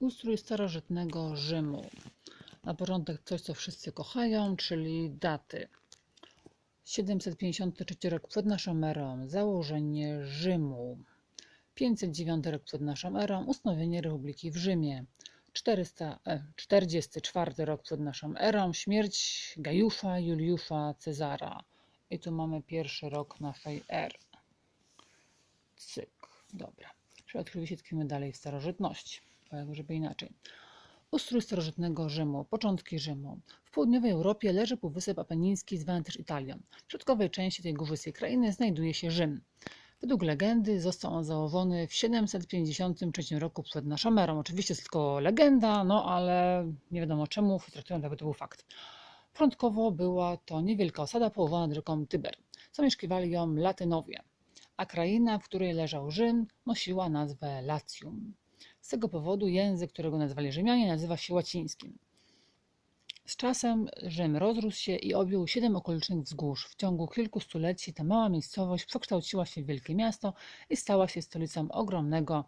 Ustrój starożytnego Rzymu. Na początek coś, co wszyscy kochają, czyli daty. 753 rok przed naszą erą, założenie Rzymu. 509 rok przed naszą erą, ustanowienie Republiki w Rzymie. 444 rok przed naszą erą, śmierć Gajusza Juliusza Cezara. I tu mamy pierwszy rok naszej ery. Cyk, dobra. Oczywiście tkwimy dalej w starożytności, inaczej. Ustrój starożytnego Rzymu, początki Rzymu. W południowej Europie leży Półwysep Apeniński, zwany też Italią. W środkowej części tej górzystej krainy znajduje się Rzym. Według legendy został on założony w 753 roku przed naszą erą. Oczywiście jest tylko legenda, no ale nie wiadomo czemu, traktują jakby to był fakt. Początkowo była to niewielka osada położona nad rzeką Tyber. Zamieszkiwali ją Latynowie, a kraina, w której leżał Rzym, nosiła nazwę Latium. Z tego powodu język, którego nazwali Rzymianie, nazywa się łacińskim. Z czasem Rzym rozrósł się i objął siedem okolicznych wzgórz. W ciągu kilku stuleci ta mała miejscowość przekształciła się w wielkie miasto i stała się stolicą ogromnego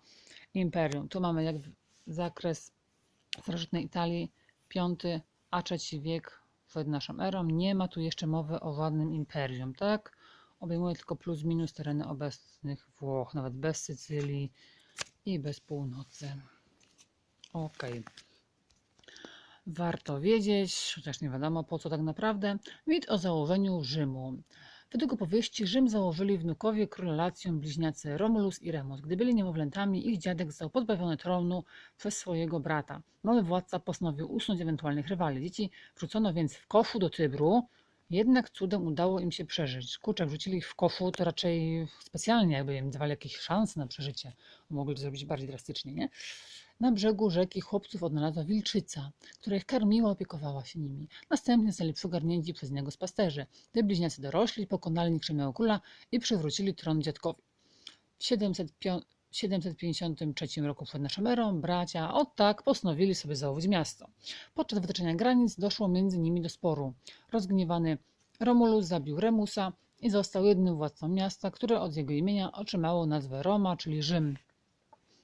imperium. Tu mamy jak zakres starożytnej Italii, V a III wiek przed naszą erą. Nie ma tu jeszcze mowy o żadnym imperium, tak? Obejmuje tylko plus minus tereny obecnych Włoch, nawet bez Sycylii i bez północy. Ok. Warto wiedzieć, chociaż nie wiadomo po co tak naprawdę, mit o założeniu Rzymu. Według opowieści Rzym założyli wnukowie króla bliźniacy Romulus i Remus. Gdy byli niemowlętami, ich dziadek został pozbawiony tronu przez swojego brata. Nowy władca postanowił usunąć ewentualnych rywali. Dzieci wrzucono więc w koszu do Tybru, jednak cudem udało im się przeżyć. Kurczę, jak wrzucili ich w koszu, to raczej specjalnie jakby im dawali jakieś szanse na przeżycie. Mogli to zrobić bardziej drastycznie, nie? Na brzegu rzeki chłopców odnalazła wilczyca, która ich karmiła, opiekowała się nimi. Następnie zostali przygarnięci przez niego z pasterzy. Gdy bliźniacy dorośli, pokonali niczego króla i przywrócili tron dziadkowi. W 705 753 roku przed naszą erą bracia od tak postanowili sobie założyć miasto. Podczas wytyczenia granic doszło między nimi do sporu. Rozgniewany Romulus zabił Remusa i został jednym władcą miasta, które od jego imienia otrzymało nazwę Roma, czyli Rzym.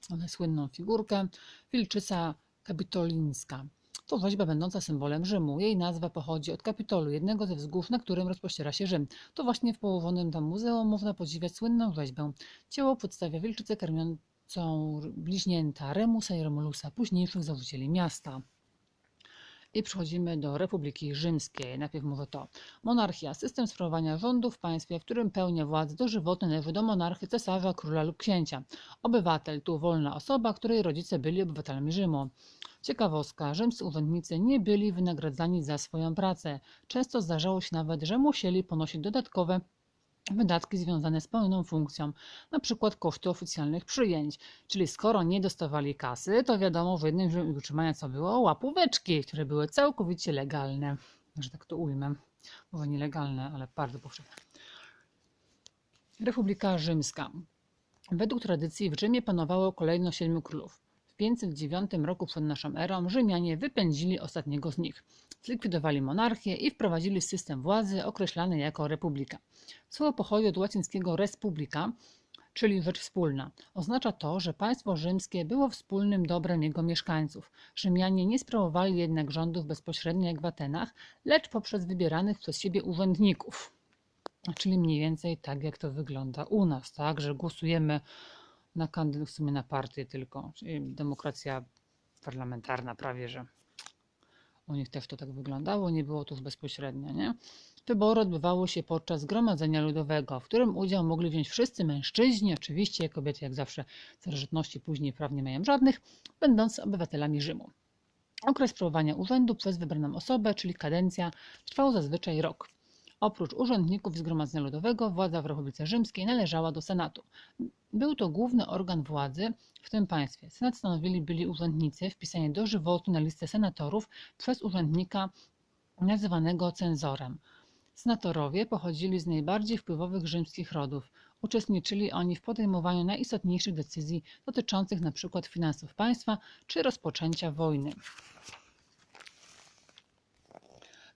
Mamy słynną figurkę Wilczyca Kapitolińska. To rzeźba będąca symbolem Rzymu. Jej nazwa pochodzi od Kapitolu, jednego ze wzgórz, na którym rozpościera się Rzym. To właśnie w położonym tam muzeum można podziwiać słynną rzeźbę. Dzieło przedstawia wilczycę karmiącą bliźnięta Remusa i Romulusa, późniejszych założycieli miasta. I przechodzimy do Republiki Rzymskiej. Najpierw mówię to. Monarchia. System sprawowania rządu w państwie, w którym pełnia władzę dożywotnie należy do monarchy, cesarza, króla lub księcia. Obywatel to wolna osoba, której rodzice byli obywatelami Rzymu. Ciekawostka, rzymscy urzędnicy nie byli wynagradzani za swoją pracę. Często zdarzało się nawet, że musieli ponosić dodatkowe wydatki związane z pełną funkcją, na przykład koszty oficjalnych przyjęć. Czyli skoro nie dostawali kasy, to wiadomo, że jednym z utrzymania co było łapóweczki, które były całkowicie legalne, że tak to ujmę. Może nielegalne, ale bardzo powszechne. Republika Rzymska. Według tradycji w Rzymie panowało kolejno siedmiu królów. W 509 roku przed naszą erą Rzymianie wypędzili ostatniego z nich. Zlikwidowali monarchię i wprowadzili system władzy określany jako republika. Słowo pochodzi od łacińskiego res publica, czyli rzecz wspólna. Oznacza to, że państwo rzymskie było wspólnym dobrem jego mieszkańców. Rzymianie nie sprawowali jednak rządów bezpośrednio jak w Atenach, lecz poprzez wybieranych przez siebie urzędników. Czyli mniej więcej tak, jak to wygląda u nas, tak, że głosujemy na kandydat, w sumie na partię tylko, demokracja parlamentarna prawie, że u nich też to tak wyglądało, nie było to bezpośrednio, nie? Wybory odbywały się podczas zgromadzenia ludowego, w którym udział mogli wziąć wszyscy mężczyźni, oczywiście kobiety jak zawsze starożytności później praw nie mają żadnych, będąc obywatelami Rzymu. Okres sprawowania urzędu przez wybraną osobę, czyli kadencja, trwał zazwyczaj rok. Oprócz urzędników Zgromadzenia Ludowego, władza w Republice Rzymskiej należała do Senatu. Był to główny organ władzy w tym państwie. Senat stanowili byli urzędnicy wpisani dożywotnie na listę senatorów przez urzędnika nazywanego cenzorem. Senatorowie pochodzili z najbardziej wpływowych rzymskich rodów. Uczestniczyli oni w podejmowaniu najistotniejszych decyzji dotyczących np. finansów państwa czy rozpoczęcia wojny.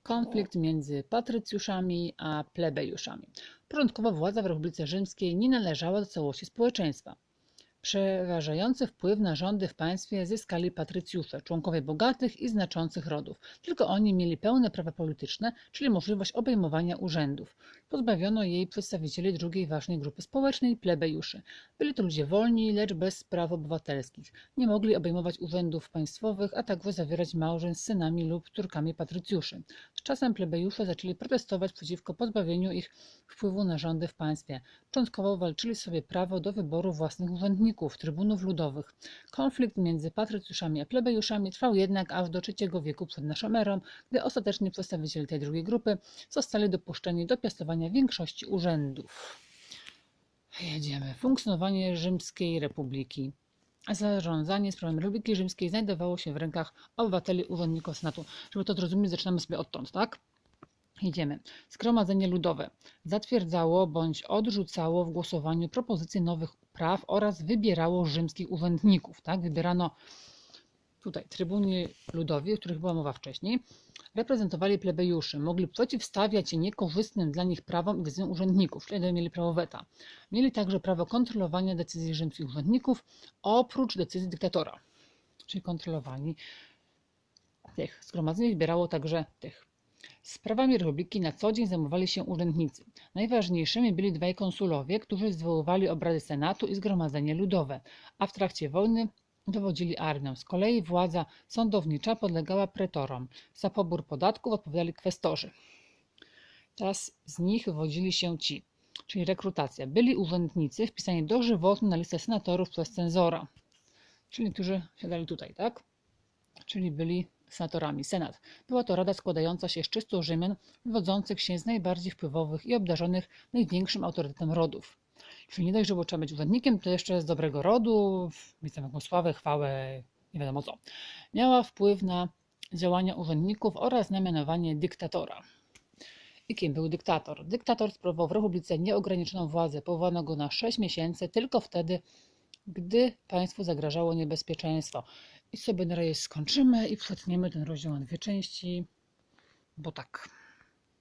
Konflikt między patrycjuszami a plebejuszami. Początkowo władza w Republice Rzymskiej nie należała do całości społeczeństwa. Przeważający wpływ na rządy w państwie zyskali patrycjusze, członkowie bogatych i znaczących rodów. Tylko oni mieli pełne prawa polityczne, czyli możliwość obejmowania urzędów. Pozbawiono jej przedstawicieli drugiej ważnej grupy społecznej plebejuszy. Byli to ludzie wolni, lecz bez praw obywatelskich. Nie mogli obejmować urzędów państwowych, a także zawierać małżeństw z synami lub córkami patrycjuszy. Z czasem plebejusze zaczęli protestować przeciwko pozbawieniu ich wpływu na rządy w państwie. Początkowo walczyli sobie prawo do wyboru własnych urzędników, trybunów ludowych. Konflikt między patrycjuszami a plebejuszami trwał jednak aż do III wieku przed naszą erą, gdy ostatecznie przedstawiciele tej drugiej grupy zostali dopuszczeni do piastowania większości urzędów. Jedziemy. Funkcjonowanie Rzymskiej Republiki. Zarządzanie sprawami Republiki Rzymskiej znajdowało się w rękach obywateli, urzędników Senatu. Żeby to zrozumieć, zaczynamy sobie odtąd, tak? Idziemy. Zgromadzenie ludowe zatwierdzało bądź odrzucało w głosowaniu propozycje nowych praw oraz wybierało rzymskich urzędników. Tak? Wybierano tutaj trybuni ludowi, o których była mowa wcześniej, reprezentowali plebejuszy, mogli przeciwstawiać się niekorzystnym dla nich prawom i decyzjom urzędników, czyli mieli prawo weta. Mieli także prawo kontrolowania decyzji rzymskich urzędników, oprócz decyzji dyktatora, czyli kontrolowani tych. Zgromadzenie wybierało także tych. Sprawami republiki na co dzień zajmowali się urzędnicy. Najważniejszymi byli dwaj konsulowie, którzy zwoływali obrady senatu i zgromadzenie ludowe, a w trakcie wojny dowodzili armią. Z kolei władza sądownicza podlegała pretorom. Za pobór podatków odpowiadali kwestorzy. Teraz z nich wywodzili się ci, czyli rekrutacja. Byli urzędnicy wpisani dożywotnie na listę senatorów przez cenzora, czyli którzy siadali tutaj, tak? Czyli byli senatorami. Senat. Była to rada składająca się z 300 Rzymian wywodzących się z najbardziej wpływowych i obdarzonych największym autorytetem rodów. Czyli nie dość, że było trzeba być urzędnikiem, to jeszcze z dobrego rodu, mieć tam jakąś sławę, chwałę, nie wiadomo co. Miała wpływ na działania urzędników oraz na mianowanie dyktatora. I kim był dyktator? Dyktator sprawował w republice nieograniczoną władzę. Powołano go na 6 miesięcy, tylko wtedy, gdy państwu zagrażało niebezpieczeństwo. I sobie na razie skończymy i przetniemy ten rozdział na dwie części, bo tak.